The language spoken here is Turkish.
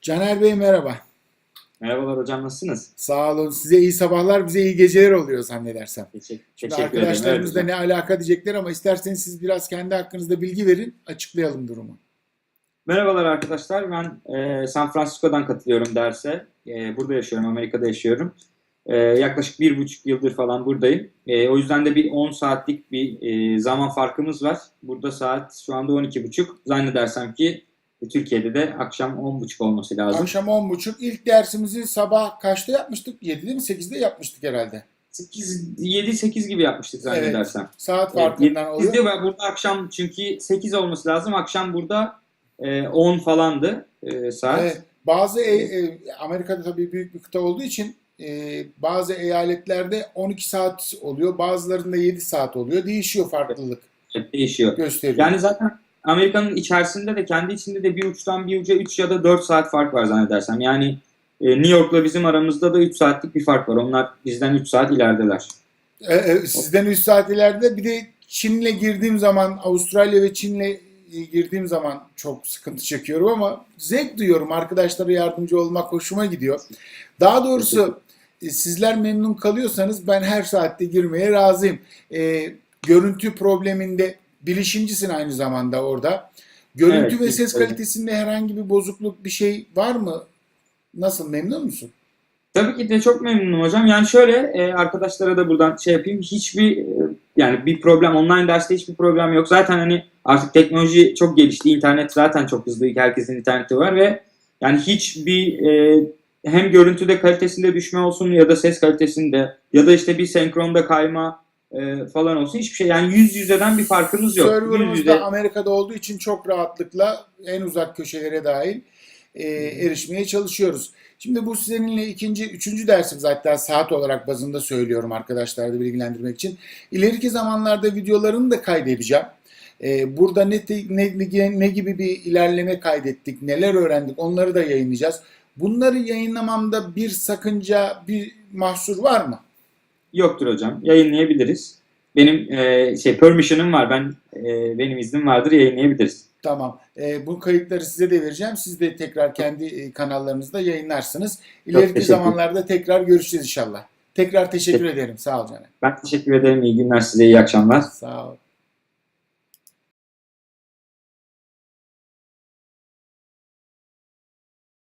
Caner Bey merhaba. Merhabalar hocam nasılsınız? Sağ olun. Size iyi sabahlar, bize iyi geceler oluyor zannedersem. Teşekkür, Şimdi teşekkür ederim. arkadaşlarımız da ne alaka diyecekler ama isterseniz siz biraz kendi hakkınızda bilgi verin, açıklayalım durumu. Merhabalar arkadaşlar. Ben e, San Francisco'dan katılıyorum derse. E, burada yaşıyorum, Amerika'da yaşıyorum. E, yaklaşık bir buçuk yıldır falan buradayım. E, o yüzden de bir 10 saatlik bir e, zaman farkımız var. Burada saat şu anda 12.30. Zannedersem ki Türkiye'de de akşam 10.30 olması lazım. Akşam 10.30 ilk dersimizi sabah kaçta yapmıştık? 7'de mi 8'de yapmıştık herhalde. 8, 7-8 gibi yapmıştık zannedersem. Saat Evet, farkından oluyor. Bizde var burada akşam çünkü 8 olması lazım. Akşam burada e, 10 falandı e, saat. Evet, bazı e- e, Amerika'da tabii büyük bir kıta olduğu için e, bazı eyaletlerde 12 saat oluyor, bazılarında 7 saat oluyor. Değişiyor farklılık Evet, değişiyor. gösteriyor. Yani zaten Amerika'nın içerisinde de kendi içinde de bir uçtan bir uca 3 ya da 4 saat fark var zannedersem. Yani e, New York'la bizim aramızda da 3 saatlik bir fark var. Onlar bizden 3 saat ilerideler. E, e, sizden 3 saat ileride bir de Çin'le girdiğim zaman Avustralya ve Çin'le girdiğim zaman çok sıkıntı çekiyorum ama zevk duyuyorum. Arkadaşlara yardımcı olmak hoşuma gidiyor. Daha doğrusu e, sizler memnun kalıyorsanız ben her saatte girmeye razıyım. E, görüntü probleminde bilişimcisin aynı zamanda orada. Görüntü Evet, ve ses kalitesinde herhangi bir bozukluk bir şey var mı? Nasıl memnun musun? Tabii ki de çok memnunum hocam. Yani şöyle e, arkadaşlara da buradan şey yapayım. Hiçbir e, yani bir problem online derste hiçbir problem yok. Zaten hani artık teknoloji çok gelişti. İnternet zaten çok hızlı. Herkesin interneti var ve yani hiçbir e, hem görüntüde kalitesinde düşme olsun ya da ses kalitesinde ya da işte bir senkronda kayma e, falan olsun hiçbir şey yani yüz yüzeden bir farkımız yok. Yüz Serverımız yüze da Amerika'da olduğu için çok rahatlıkla en uzak köşelere dahil e, erişmeye çalışıyoruz. Şimdi bu seninle ikinci, üçüncü dersimiz hatta saat olarak bazında söylüyorum arkadaşlar da bilgilendirmek için. İleriki zamanlarda videolarını da kaydedeceğim. E, burada ne, ne, ne gibi bir ilerleme kaydettik, neler öğrendik onları da yayınlayacağız. Bunları yayınlamamda bir sakınca, bir mahsur var mı? Yoktur hocam. Yayınlayabiliriz. Benim e, şey permission'ım var. Ben e, benim iznim vardır yayınlayabiliriz. Tamam. Ee, bu kayıtları size de vereceğim. Siz de tekrar kendi e, kanallarınızda yayınlarsınız. İleriki teşekkür zamanlarda tekrar görüşeceğiz inşallah. Tekrar teşekkür ederim. Sağ ol Caner. Ben teşekkür ederim. İyi günler size. iyi akşamlar. Sağ ol.